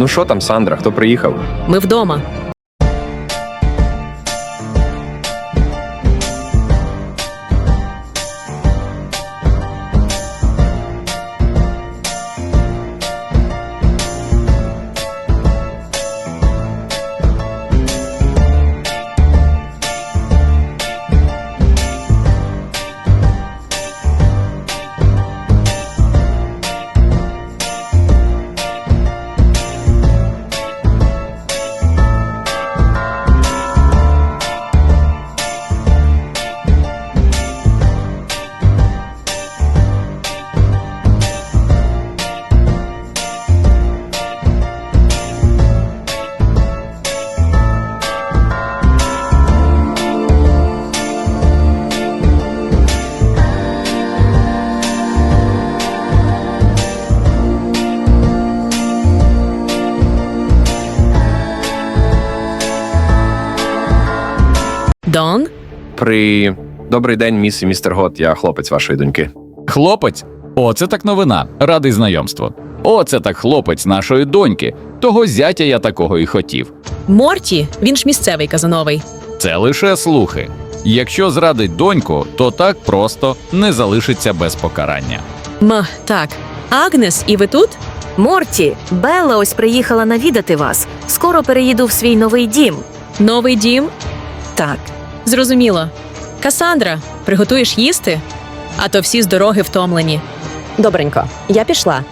Ну що там, Сандра, хто приїхав? Ми вдома. Дон? При добрий день, міс і містер Гот. Я хлопець вашої доньки. Хлопець? Оце так новина. Радий знайомству. Оце так хлопець нашої доньки. Того зятя я такого і хотів. Морті, він ж місцевий казановий. Це лише слухи. Якщо зрадить доньку, то так просто не залишиться без покарання. М, так. Агнес, і ви тут? Морті, Белла ось приїхала навідати вас. Скоро переїду в свій новий дім. Новий дім? Так, Зрозуміло. Касандра, приготуєш їсти? А то всі з дороги втомлені. Добренько, я пішла.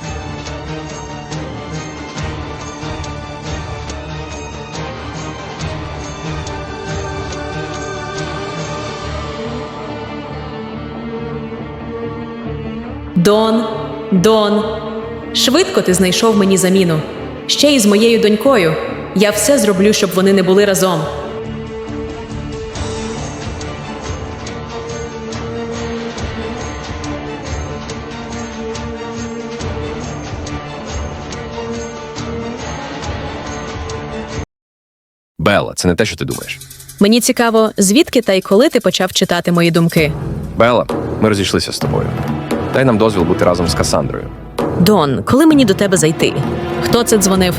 Дон, Дон. Швидко ти знайшов мені заміну. Ще й з моєю донькою. Я все зроблю, щоб вони не були разом. Белла, це не те, що ти думаєш. Мені цікаво, звідки та й коли ти почав читати мої думки. Белла, ми розійшлися з тобою. Дай нам дозвіл бути разом з Касандрою. Дон, коли мені до тебе зайти? Хто це дзвонив?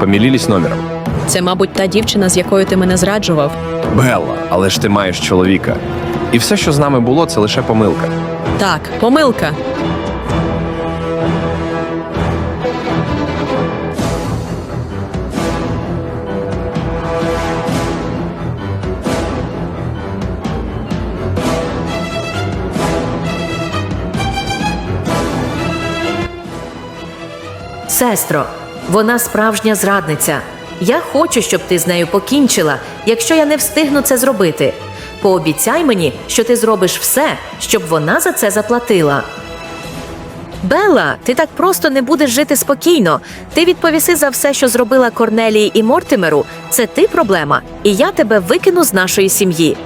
Помілілись номером. Це, мабуть, та дівчина, з якою ти мене зраджував. Белла, але ж ти маєш чоловіка. І все, що з нами було, це лише помилка. Так, помилка. Сестро, вона справжня зрадниця. Я хочу, щоб ти з нею покінчила, якщо я не встигну це зробити. Пообіцяй мені, що ти зробиш все, щоб вона за це заплатила. Белла, ти так просто не будеш жити спокійно. Ти відповіси за все, що зробила Корнелії і Мортимеру. Це ти проблема, і я тебе викину з нашої сім'ї.